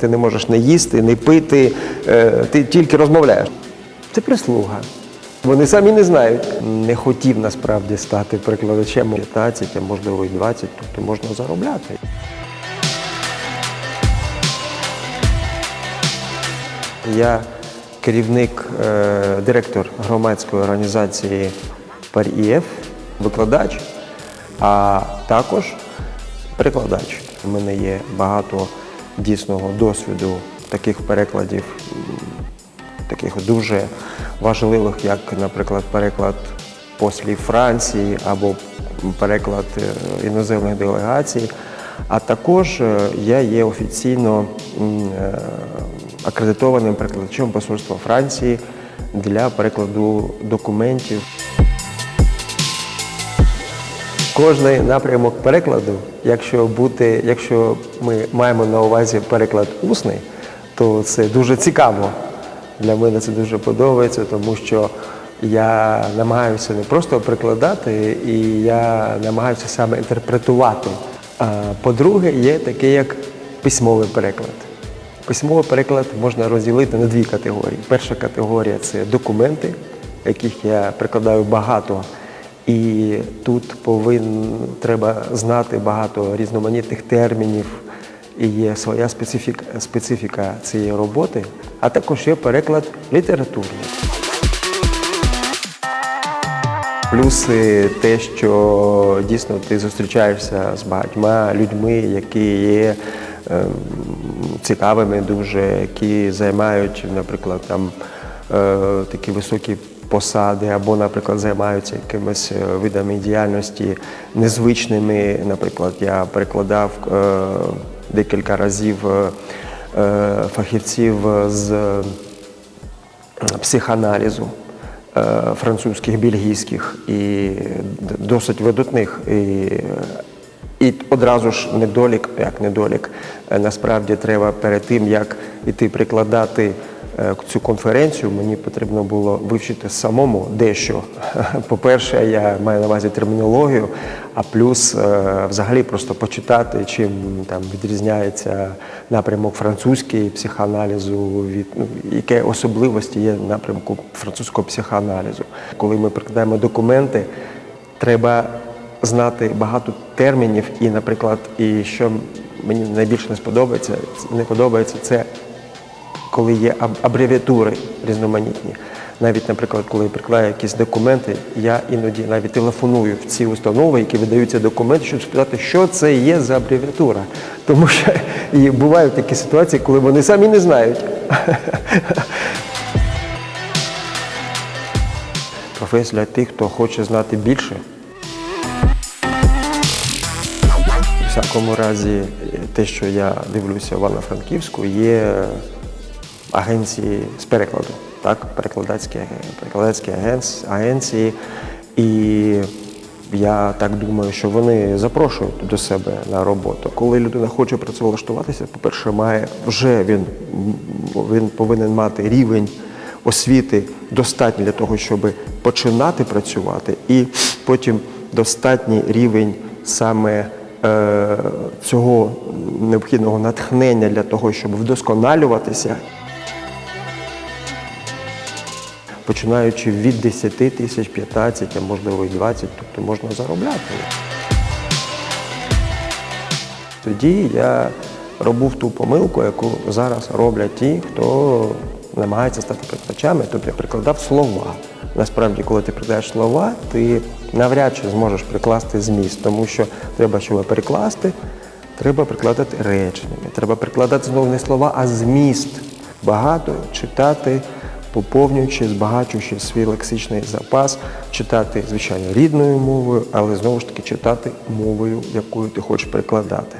ти не можеш не їсти, не пити, е, ти тільки розмовляєш. Це прислуга. Вони самі не знають. Не хотів насправді стати перекладачем 15, а можливо і 20, тобто можна заробляти. Я керівник, е, директор громадської організації ПАРІФ, викладач, а також перекладач. У мене є багато дійсного досвіду таких перекладів, таких дуже важливих, як, наприклад, переклад послів Франції або переклад е, іноземних делегацій. А також е, я є офіційно е, акредитованим перекладачем посольства Франції для перекладу документів. Кожний напрямок перекладу, якщо бути, якщо ми маємо на увазі переклад усний, то це дуже цікаво. Для мене це дуже подобається, тому що я намагаюся не просто перекладати, і я намагаюся саме інтерпретувати. По-друге, є таке як письмовий переклад. Письмовий переклад можна розділити на дві категорії. Перша категорія це документи, яких я прикладаю багато. І тут повинен треба знати багато різноманітних термінів, і є своя специфіка, специфіка цієї роботи, а також є переклад літературний. Плюси те, що дійсно ти зустрічаєшся з багатьма людьми, які є ем, цікавими дуже, які займають, наприклад, там е, такі високі посади, або, наприклад, займаються якимись е, видами діяльності незвичними. Наприклад, я перекладав е, декілька разів е, фахівців з психоаналізу французьких, бельгійських і досить видатних. І, і одразу ж недолік, як недолік, насправді треба перед тим, як іти прикладати цю конференцію, мені потрібно було вивчити самому дещо. По-перше, я маю на увазі термінологію, а плюс е, взагалі просто почитати, чим там відрізняється напрямок французький психоаналізу, від ну, яке особливості є напрямку французького психоаналізу. Коли ми прикладаємо документи, треба знати багато термінів, і, наприклад, і що мені найбільше не сподобається, не подобається, це коли є абревіатури різноманітні. Навіть, наприклад, коли я прикладаю якісь документи, я іноді навіть телефоную в ці установи, які видають ці документи, щоб спитати, що це є за абревіатура. Тому що і бувають такі ситуації, коли вони самі не знають. Професія для тих, хто хоче знати більше. У всякому разі, те, що я дивлюся в Івано-Франківську, є агенції з перекладу, так? перекладацькі, перекладацькі агенц- агенції. І я так думаю, що вони запрошують до себе на роботу. Коли людина хоче працевлаштуватися, по-перше, має вже він, він повинен мати рівень освіти достатній для того, щоб починати працювати, і потім достатній рівень саме е, цього необхідного натхнення для того, щоб вдосконалюватися. Починаючи від 10 тисяч, 15, а можливо і 20, тобто можна заробляти. Тоді я робив ту помилку, яку зараз роблять ті, хто намагається стати перекладачами, тобто я прикладав слова. Насправді, коли ти прикладаєш слова, ти навряд чи зможеш прикласти зміст, тому що треба, щоб перекласти, треба прикладати реченнями. Треба прикладати знову не слова, а зміст. Багато читати, поповнюючи, збагачуючи свій лексичний запас, читати, звичайно, рідною мовою, але знову ж таки читати мовою, якою ти хочеш перекладати.